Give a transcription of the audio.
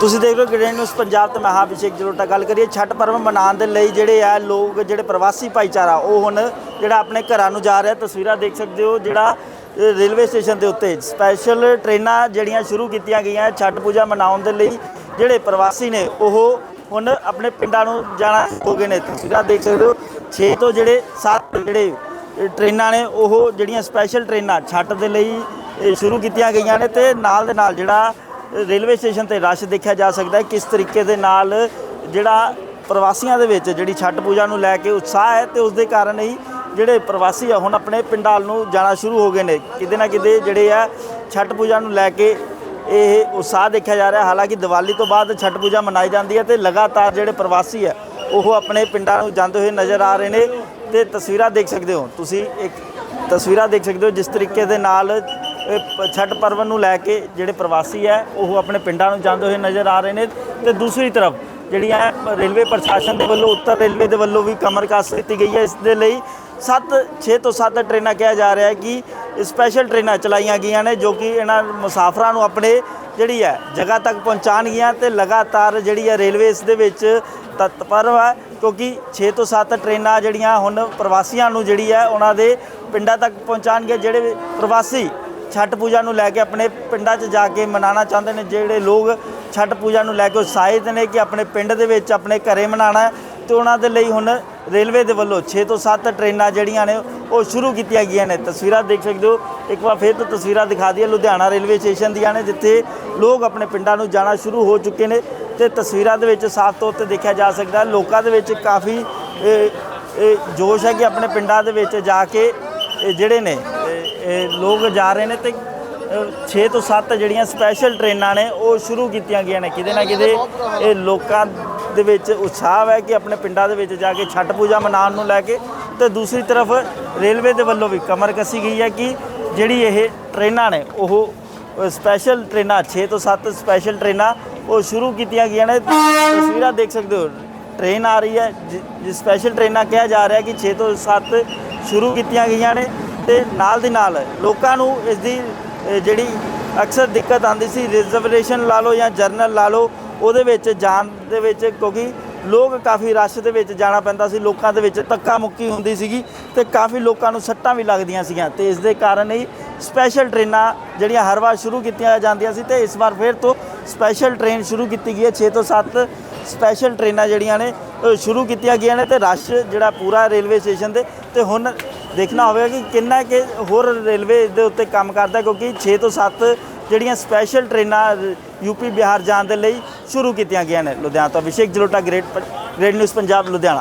ਤੁਸੀਂ ਦੇਖ ਰਹੇ ਹੋ ਗ੍ਰੈਂਡ ਨਿਊਜ਼ ਪੰਜਾਬ ਤੇ ਮੈਂ ਹਾਂ ਅਭਿਸ਼ੇਕ ਜਲੋਟਾ। ਗੱਲ ਕਰੀਏ ਛਠ ਪਰਵ ਮਨਾਉਣ ਦੇ ਲਈ ਜਿਹੜੇ ਆ ਲੋਕ ਜਿਹੜੇ ਪ੍ਰਵਾਸੀ ਭਾਈਚਾਰਾ ਉਹ ਹੁਣ ਜਿਹੜਾ ਆਪਣੇ ਘਰਾਂ ਨੂੰ ਜਾ ਰਿਹਾ ਤਸਵੀਰਾਂ ਦੇਖ ਸਕਦੇ ਹੋ ਜਿਹੜਾ ਰੇਲਵੇ ਸਟੇਸ਼ਨ ਦੇ ਉੱਤੇ ਸਪੈਸ਼ਲ ਟ੍ਰੇਨਾਂ ਜਿਹੜੀਆਂ ਸ਼ੁਰੂ ਕੀਤੀਆਂ ਗਈਆਂ ਛਠ ਪੂਜਾ ਮਨਾਉਣ ਦੇ ਲਈ। ਜਿਹੜੇ ਪ੍ਰਵਾਸੀ ਨੇ ਉਹ ਹੁਣ ਆਪਣੇ ਪਿੰਡਾਂ ਨੂੰ ਜਾਣਾ ਹੋ ਗਏ ਨੇ। ਤਸਵੀਰਾਂ ਦੇਖ ਸਕਦੇ ਹੋ 6 ਤੋਂ ਜਿਹੜੇ 7 ਜਿਹੜੇ ਅ, ਟ੍ਰੇਨਾਂ ਨੇ ਉਹ ਜਿਹੜੀਆਂ ਸਪੈਸ਼ਲ ਟ੍ਰੇਨਾਂ ਛੱਟ ਦੇ ਲਈ ਸ਼ੁਰੂ ਕੀਤੀਆਂ ਗਈਆਂ ਨੇ ਤੇ ਨਾਲ ਦੇ ਨਾਲ ਜਿਹੜਾ ਰੇਲਵੇ ਸਟੇਸ਼ਨ ਤੇ ਰਸ਼ ਦੇਖਿਆ ਜਾ ਸਕਦਾ ਹੈ। ਕਿਸ ਤਰੀਕੇ ਦੇ ਨਾਲ ਜਿਹੜਾ ਪ੍ਰਵਾਸੀਆਂ ਦੇ ਵਿੱਚ ਜਿਹੜੀ ਛੱਟ ਪੂਜਾ ਨੂੰ ਲੈ ਕੇ ਉਤਸ਼ਾਹ ਹੈ ਤੇ ਉਸ ਦੇ ਕਾਰਨ ਹੀ ਜਿਹੜੇ ਪ੍ਰਵਾਸੀ ਆ, ਹੁਣ ਆਪਣੇ ਪਿੰਡਾਂ ਨੂੰ ਜਾਣਾ ਸ਼ੁਰੂ ਹੋ ਗਏ ਨੇ। ਕਿਤੇ ਨਾ ਕਿਤੇ ਜਿਹੜੇ ਆ ਛੱਟ ਪੂਜਾ ਨੂੰ ਲੈ ਕੇ ਇਹ ਉਤਸ਼ਾਹ ਦੇਖਿਆ ਜਾ ਰਿਹਾ। ਹਾਲਾਂਕਿ ਦੀਵਾਲੀ ਤੋਂ ਬਾਅਦ ਛੱਟ ਪੂਜਾ ਮਨਾਈ ਜਾਂਦੀ ਹੈ ਤੇ ਲਗਾਤਾਰ ਜਿਹੜੇ ਪ੍ਰਵਾਸੀ ਆ, ਉਹ ਆਪਣੇ ਪਿੰਡਾਂ ਨੂੰ ਜਾਂਦੇ ਹੋਏ ਨਜ਼ਰ ਆ ਰਹੇ ਨੇ ਤੇ ਤਸਵੀਰਾਂ ਦੇਖ ਸਕਦੇ ਹੋ। ਤੁਸੀਂ ਇੱਕ ਤਸਵੀਰਾਂ ਦੇਖ ਸਕਦੇ ਹੋ ਜਿਸ ਤਰੀਕੇ ਦੇ ਨਾਲ ਇਹ ਪ- ਛਠ ਪਰਵ ਨੂੰ ਲੈ ਕੇ ਜਿਹੜੇ ਪ੍ਰਵਾਸੀ ਹੈ, ਉਹ ਆਪਣੇ ਪਿੰਡਾਂ ਨੂੰ ਜਾਂਦੇ ਹੋਏ ਨਜ਼ਰ ਆ ਰਹੇ ਨੇ। ਤੇ ਦੂਸਰੀ ਤਰਫ ਜਿਹੜੀਆਂ ਰੇਲਵੇ ਪ੍ਰਸ਼ਾਸਨ ਦੇ ਵੱਲੋਂ, ਉੱਤਰ ਰੇਲਵੇ ਦੇ ਵੱਲੋਂ ਵੀ ਕਮਰ ਕਾਸ ਕੀਤੀ ਗਈ ਹੈ। ਇਸ ਦੇ ਲਈ 7 6 ਤੋਂ 7 ਟ੍ਰੇਨਾਂ ਕਿਹਾ ਜਾ ਰਿਹਾ ਹੈ ਕਿ ਸਪੈਸ਼ਲ ਟ੍ਰੇਨਾਂ ਚਲਾਈਆਂ ਗਈਆਂ ਨੇ, ਜੋ ਕਿ ਇਹਨਾਂ ਮੁਸਾਫਰਾਂ ਨੂੰ ਆਪਣੇ ਜਿਹੜੀ ਹੈ, ਜਗ੍ਹਾ ਤੱਕ ਪਹੁੰਚਾਉਣਗੀਆਂ ਤੇ ਲਗਾਤਾਰ ਜਿਹੜੀ ਹੈ ਰੇਲਵੇ ਇਸ ਦੇ ਵਿੱਚ ਤਤਪਰ ਹੈ। ਕਿਉਂਕਿ 6 ਤੋਂ 7 ਟ੍ਰੇਨਾਂ ਜਿਹੜੀਆਂ ਹੁਣ ਪ੍ਰਵਾਸੀਆਂ ਨੂੰ ਜਿਹੜੀ ਹੈ, ਉਹਨਾਂ ਦੇ ਪਿੰਡਾਂ ਤੱਕ ਪਹੁੰਚਾਉਣਗੇ ਜਿਹੜੇ ਪ੍ਰਵਾਸੀ ਛਠ ਪੂਜਾ ਨੂੰ ਲੈ ਕੇ ਆਪਣੇ ਪਿੰਡਾਂ 'ਚ ਜਾ ਕੇ ਮਨਾਉਣਾ ਚਾਹੁੰਦੇ ਨੇ, ਜਿਹੜੇ ਲੋਕ ਛਠ ਪੂਜਾ ਨੂੰ ਲੈ ਕੇ ਉਤਸ਼ਾਹਿਤ ਨੇ ਕਿ ਆਪਣੇ ਪਿੰਡ ਦੇ ਵਿੱਚ ਆਪਣੇ ਘਰੇ ਮਨਾਉਣਾ ਹੈ। ਤੇ ਉਹਨਾਂ ਦੇ ਲਈ ਹੁਣ ਰੇਲਵੇ ਦੇ ਵੱਲੋਂ 6 ਤੋਂ 7 ਟ੍ਰੇਨਾਂ ਜਿਹੜੀਆਂ ਨੇ, ਉਹ ਸ਼ੁਰੂ ਕੀਤੀਆਂ ਗਈਆਂ ਨੇ। ਤਸਵੀਰਾਂ ਦੇਖ ਸਕਦੇ ਹੋ। ਇੱਕ ਵਾਰ ਫਿਰ ਤੋਂ ਤਸਵੀਰਾਂ ਦਿਖਾ ਦਈਏ। ਲੁਧਿਆਣਾ ਰੇਲਵੇ ਸਟੇਸ਼ਨ ਦੀਆਂ ਨੇ, ਜਿੱਥੇ ਲੋਕ ਆਪਣੇ ਪਿੰਡਾਂ ਨੂੰ ਜਾਣਾ ਸ਼ੁਰੂ ਹੋ ਚੁੱਕੇ ਨੇ ਤੇ ਤਸਵੀਰਾਂ ਦੇ ਵਿੱਚ ਸਾਫ਼ ਤੌਰ ਤੇ ਦੇਖਿਆ ਜਾ ਸਕਦਾ ਲੋਕਾਂ ਦੇ ਵਿੱਚ ਕਾਫੀ ਜੋਸ਼ ਹੈ ਕਿ ਆਪਣੇ ਪਿੰਡਾਂ ਦੇ ਵਿੱਚ ਜਾ ਕੇ ਜਿਹੜੇ ਨੇ ਲੋਕ ਜਾ ਰਹੇ ਨੇ ਤੇ 6 ਤੋਂ 7 ਜਿਹੜੀਆਂ ਸਪੈਸ਼ਲ ਟ੍ਰੇਨਾਂ ਨੇ, ਉਹ ਸ਼ੁਰੂ ਕੀਤੀਆਂ ਗਈਆਂ ਨੇ। ਕਿਤੇ ਨਾ ਕਿਤੇ ਇਹ ਲੋਕਾਂ ਦੇ ਵਿੱਚ ਉਤਸ਼ਾਹ ਹੈ ਕਿ ਆਪਣੇ ਪਿੰਡਾਂ ਦੇ ਵਿੱਚ ਜਾ ਕੇ ਛਠ ਪੂਜਾ ਮਨਾਉਣ ਨੂੰ ਲੈ ਕੇ ਤੇ ਦੂਸਰੀ ਤਰਫ ਰੇਲਵੇ ਦੇ ਵੱਲੋਂ ਵੀ ਕਮਰ ਕੱਸੀ ਗਈ ਹੈ ਕਿ ਜਿਹੜੀ ਇਹ ਟ੍ਰੇਨਾਂ ਨੇ, ਉਹ ਸਪੈਸ਼ਲ ਟ੍ਰੇਨਾਂ 6 ਤੋਂ 7 ਸਪੈਸ਼ਲ ਟ੍ਰੇਨਾਂ ਉਹ ਸ਼ੁਰੂ ਕੀਤੀਆਂ ਗਈਆਂ ਨੇ। ਤਸਵੀਰਾਂ ਦੇਖ ਸਕਦੇ ਹੋ ਟ੍ਰੇਨ ਆ ਰਹੀ ਹੈ, ਜਿ- ਜਿਸ ਸਪੈਸ਼ਲ ਟ੍ਰੇਨਾਂ ਕਿਹਾ ਜਾ ਰਿਹਾ ਕਿ 6 ਤੋਂ 7 ਸ਼ੁਰੂ ਕੀਤੀਆਂ ਗਈਆਂ ਨੇ। ਤੇ ਨਾਲ ਦੀ ਨਾਲ ਲੋਕਾਂ ਨੂੰ ਇਸ ਦੀ ਜਿਹੜੀ ਅਕਸਰ ਦਿੱਕਤ ਆਉਂਦੀ ਸੀ ਰਿਜ਼ਰਵੇਸ਼ਨ ਲਾ ਲਓ ਜਾਂ ਜਰਨਲ ਲਾ ਲਓ, ਉਹਦੇ ਵਿੱਚ ਜਾਣ ਦੇ ਵਿੱਚ ਕਿਉਂਕਿ ਲੋਕ ਕਾਫੀ ਰਸ਼ ਦੇ ਵਿੱਚ ਜਾਣਾ ਪੈਂਦਾ ਸੀ, ਲੋਕਾਂ ਦੇ ਵਿੱਚ ਧੱਕਾ ਮੁੱਕੀ ਹੁੰਦੀ ਸੀਗੀ ਤੇ ਕਾਫੀ ਲੋਕਾਂ ਨੂੰ ਸੱਟਾਂ ਵੀ ਲੱਗਦੀਆਂ ਸੀਗੀਆਂ ਤੇ ਇਸ ਦੇ ਕਾਰਨ ਹੀ ਸਪੈਸ਼ਲ ਟ੍ਰੇਨਾਂ ਜਿਹੜੀਆਂ ਹਰ ਵਾਰ ਸ਼ੁਰੂ ਕੀਤੀਆਂ ਜਾਂਦੀਆਂ ਸੀ ਤੇ ਇਸ ਵਾਰ ਫਿਰ ਤੋਂ ਸਪੈਸ਼ਲ ਟ੍ਰੇਨ ਸ਼ੁਰੂ ਕੀਤੀ ਗਈ ਹੈ 6 ਤੋਂ 7 ਸਪੈਸ਼ਲ ਟ੍ਰੇਨਾਂ ਜਿਹੜੀਆਂ ਨੇ ਸ਼ੁਰੂ ਕੀਤੀਆਂ ਗਈਆਂ ਨੇ ਤੇ ਰਸ਼ ਜਿਹੜਾ ਪੂਰਾ ਰੇਲਵੇ ਸਟੇਸ਼ਨ ਤੇ ਤੇ ਹੁਣ ਦੇਖਣਾ ਹੋਵੇਗਾ ਕਿ ਕਿੰਨਾ ਕਿ ਹੋਰ ਰੇਲਵੇ ਦੇ ਉੱਤੇ ਕੰਮ ਕਰਦਾ, ਕਿਉਂਕਿ 6 ਤੋਂ 7 ਜਿਹੜੀਆਂ ਸਪੈਸ਼ਲ ਟ੍ਰੇਨਾਂ ਯੂਪੀ ਬਿਹਾਰ ਜਾਣ ਦੇ ਲਈ ਸ਼ੁਰੂ ਕੀਤੀਆਂ ਗਈਆਂ ਨੇ। ਲੁਧਿਆਣਾ ਤੋਂ Abhishek Jalota great great news Punjab, Ludhiana.